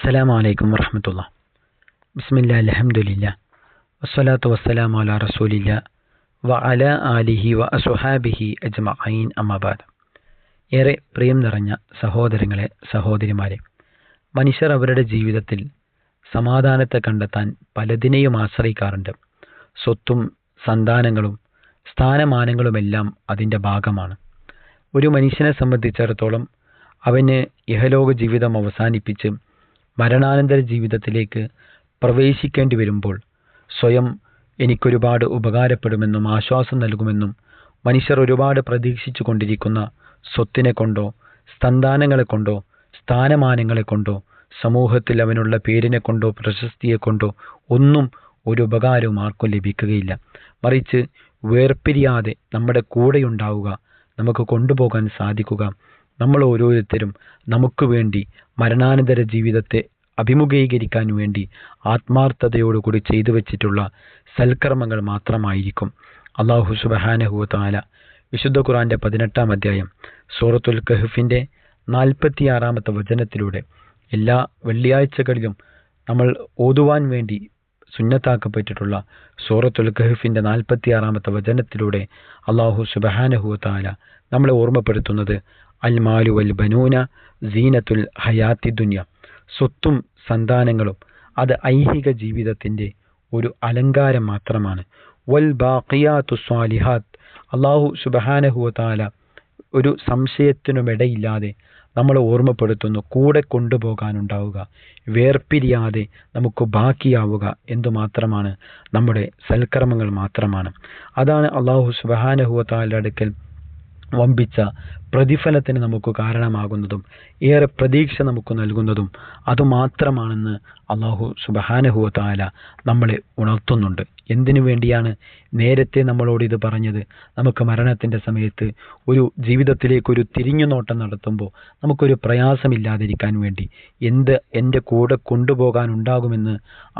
അസ്സലാമു അലൈക്കും വറഹമത്തുള്ള ബിസ്മില്ല അലഹമുല്ല വസ്സലാത്തു വസ്സലാം അല റസൂലില്ല വ അല ആലിഹി വ അസുഹാബിഹി അജ്മഈൻ അമ്മാബാദ് ഏറെ പ്രിയം നിറഞ്ഞ സഹോദരങ്ങളെ സഹോദരിമാരെ മനുഷ്യർ അവരുടെ ജീവിതത്തിൽ സമാധാനത്തെ കണ്ടെത്താൻ പലതിനെയും ആശ്രയിക്കാറുണ്ട്. സ്വത്തും സന്താനങ്ങളും സ്ഥാനമാനങ്ങളുമെല്ലാം അതിന്റെ ഭാഗമാണ്. ഒരു മനുഷ്യനെ സംബന്ധിച്ചിടത്തോളം അവന് ഇഹലോക ജീവിതം അവസാനിപ്പിച്ച് മരണാനന്തര ജീവിതത്തിലേക്ക് പ്രവേശിക്കേണ്ടി വരുമ്പോൾ സ്വയം എനിക്കൊരുപാട് ഉപകാരപ്പെടുമെന്നും ആശ്വാസം നൽകുമെന്നും മനുഷ്യർ ഒരുപാട് പ്രതീക്ഷിച്ചു കൊണ്ടിരിക്കുന്ന സ്വത്തിനെ കൊണ്ടോ സന്താനങ്ങളെ കൊണ്ടോ സ്ഥാനമാനങ്ങളെ കൊണ്ടോ സമൂഹത്തിൽ അവനുള്ള പേരിനെ കൊണ്ടോ പ്രശസ്തിയെ കൊണ്ടോ ഒന്നും ഒരു ഉപകാരവും ആർക്കും ലഭിക്കുകയില്ല. മറിച്ച് വേർപിരിയാതെ നമ്മുടെ കൂടെയുണ്ടാവുക നമുക്ക് കൊണ്ടുപോകാൻ സാധിക്കുക നമ്മൾ ഓരോരുത്തരും നമുക്ക് വേണ്ടി മരണാനന്തര ജീവിതത്തെ അഭിമുഖീകരിക്കാൻ വേണ്ടി ആത്മാർത്ഥതയോടുകൂടി ചെയ്തു വച്ചിട്ടുള്ള സൽക്കർമ്മങ്ങൾ മാത്രമായിരിക്കും. അള്ളാഹു സുബഹാനഹുവത്താല വിശുദ്ധ ഖുറാന്റെ പതിനെട്ടാം അധ്യായം സൂറത്തുൽ കഹഫിന്റെ നാൽപ്പത്തിയാറാമത്തെ വചനത്തിലൂടെ എല്ലാ വെള്ളിയാഴ്ചകളിലും നമ്മൾ ഓതുവാൻ വേണ്ടി സുന്നത്താക്കപ്പെട്ടിട്ടുള്ള സൂറത്തുൽ കഹുഫിന്റെ നാൽപ്പത്തിയാറാമത്തെ വചനത്തിലൂടെ അള്ളാഹു സുബഹാനഹുവത്താല നമ്മളെ ഓർമ്മപ്പെടുത്തുന്നത് അൽ മാലു വൽ ബനൂന സീനത്തുൽ ഹയാത്തി ദുന്യ. സ്വത്തും സന്താനങ്ങളും. അത് ഐഹിക ജീവിതത്തിന്റെ ഒരു അലങ്കാരം മാത്രമാണ്. വൽ ബാഖിയാത്തു സ്വാലിഹാത്ത്. അള്ളാഹു സുബഹാനഹുവത്താല ഒരു സംശയത്തിനുമിടയില്ലാതെ നമ്മളെ ഓർമ്മപ്പെടുത്തുന്നു. കൂടെ കൊണ്ടുപോകാനുണ്ടാവുക. വേർപിരിയാതെ നമുക്ക് ബാക്കിയാവുക എന്തുമാത്രമാണ്? നമ്മുടെ സൽക്കർമ്മങ്ങൾ മാത്രമാണ്. അതാണ് അള്ളാഹു സുബഹാനഹുവത്താലയുടെ അടുക്കൽ വമ്പിച്ച പ്രതിഫലത്തിന് നമുക്ക് കാരണമാകുന്നതും ഏറെ പ്രതീക്ഷ നമുക്ക് നൽകുന്നതും അതുമാത്രമാണെന്ന് അള്ളാഹു സുബഹാനഹുവ താല നമ്മളെ ഉണർത്തുന്നുണ്ട്. എന്തിനു വേണ്ടിയാണ് നേരത്തെ നമ്മളോട് ഇത് പറഞ്ഞത്? നമുക്ക് മരണത്തിന്റെ സമയത്ത് ഒരു ജീവിതത്തിലേക്കൊരു തിരിഞ്ഞുനോട്ടം തിരിഞ്ഞു നോട്ടം നടത്തുമ്പോൾ നമുക്കൊരു പ്രയാസമില്ലാതിരിക്കാൻ വേണ്ടി എന്ത് എന്റെ കൂടെ കൊണ്ടുപോകാനുണ്ടാകുമെന്ന്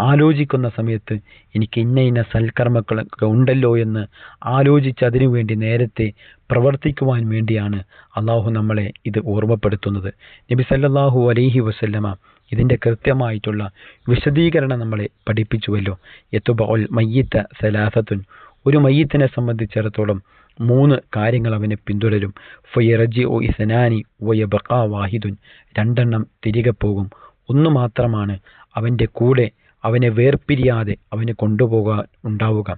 ആലോചിക്കുന്ന സമയത്ത് എനിക്ക് ഇന്ന ഇന്ന സൽക്കർമ്മക്കളൊക്കെ ഉണ്ടല്ലോ എന്ന് ആലോചിച്ച് അതിനുവേണ്ടി നേരത്തെ പ്രവർത്തിക്കുവാൻ വേണ്ടിയാണ് അള്ളാഹു നമ്മളെ ഇത് ഓർമ്മപ്പെടുത്തുന്നത്. നബി സല്ലാഹു അലൈഹി വസല്ലമ ഇതിന്റെ കൃത്യമായിട്ടുള്ള വിശദീകരണം നമ്മളെ പഠിപ്പിച്ചുവല്ലോ. എത്തുബ ഒൽ മയ്യത്ത സലാഹത്തുൻ ഒരു മയ്യത്തിനെ സംബന്ധിച്ചിടത്തോളം മൂന്ന് കാര്യങ്ങൾ അവനെ പിന്തുടരും. ഫയറജി ഒ ഇസനാനി വയ ബക്കാ വാഹിദുൻ. രണ്ടെണ്ണം തിരികെ പോകും. ഒന്ന് മാത്രമാണ് അവന്റെ കൂടെ അവനെ വേർപിരിയാതെ അവനെ കൊണ്ടുപോകാൻ ഉണ്ടാവുക.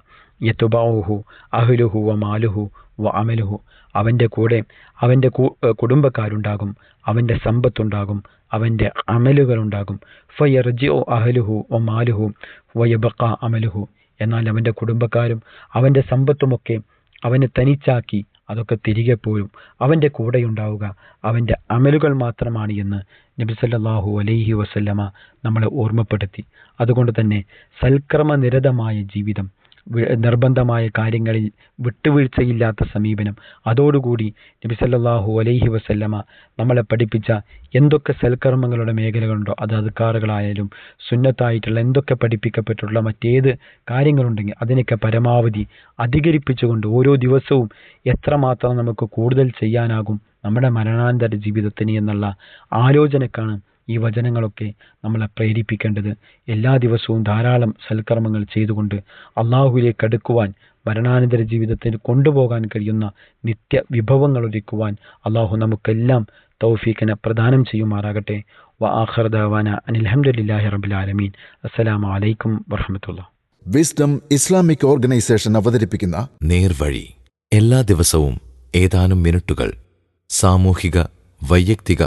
യത്തുബാഹു അഹ്ലുഹു വ മാലുഹു വ അമലുഹു. അവന്റെ കൂടെ അവന്റെ കുടുംബക്കാരുണ്ടാകും അവന്റെ സമ്പത്തുണ്ടാകും അവന്റെ അമലുകളുണ്ടാകും. ഫയർജി ഒ അഹലുഹു ഒ മാലുഹു വയബക്ക അമലുഹു. എന്നാൽ അവന്റെ കുടുംബക്കാരും അവന്റെ സമ്പത്തുമൊക്കെ അവനെ തനിച്ചാക്കി അതൊക്കെ തിരികെ പോരും. അവന്റെ കൂടെയുണ്ടാവുക. അവന്റെ അമലുകൾ മാത്രമാണ് എന്ന് നബി സല്ലാഹു അലൈഹി വസല്ലമ നമ്മളെ ഓർമ്മപ്പെടുത്തി. അതുകൊണ്ട് തന്നെ സൽക്രമനിരതമായ ജീവിതം നിർബന്ധമായ കാര്യങ്ങളിൽ വിട്ടുവീഴ്ചയില്ലാത്ത സമീപനം. അതോടുകൂടി നബി സല്ലാഹു അലൈഹി വസല്ലമ നമ്മളെ പഠിപ്പിച്ച എന്തൊക്കെ സൽക്കർമ്മങ്ങളുടെ മേഖലകളുണ്ടോ അത് അധികാറുകളായാലും സുന്നത്തായിട്ടുള്ള എന്തൊക്കെ പഠിപ്പിക്കപ്പെട്ടിട്ടുള്ള മറ്റേത് കാര്യങ്ങളുണ്ടെങ്കിൽ അതിനൊക്കെ പരമാവധി അധികരിപ്പിച്ചുകൊണ്ട് ഓരോ ദിവസവും എത്രമാത്രം നമുക്ക് കൂടുതൽ ചെയ്യാനാകും നമ്മുടെ മരണാന്തര ജീവിതത്തിന് എന്നുള്ള ആലോചനക്കാണ് ഈ വചനങ്ങളൊക്കെ നമ്മളെ പ്രേരിപ്പിക്കേണ്ടത് എല്ലാ ദിവസവും ധാരാളം സൽക്കർമ്മങ്ങൾ ചെയ്തുകൊണ്ട് അള്ളാഹുവിലേക്ക് അടുക്കുവാൻ മരണാനന്തര ജീവിതത്തിൽ കൊണ്ടുപോകാൻ കഴിയുന്ന നിത്യ വിഭവങ്ങൾ ഒരുക്കുവാൻ അള്ളാഹു നമുക്കെല്ലാം തൗഫീഖിനെ പ്രദാനം ചെയ്യുമാറാകട്ടെ. വ വിസ്ഡം ഇസ്ലാമിക് ഓർഗനൈസേഷൻ അവതരിപ്പിക്കുന്ന നേർവഴി. എല്ലാ ദിവസവും ഏതാനും മിനിറ്റുകൾ സാമൂഹിക വൈയക്തിക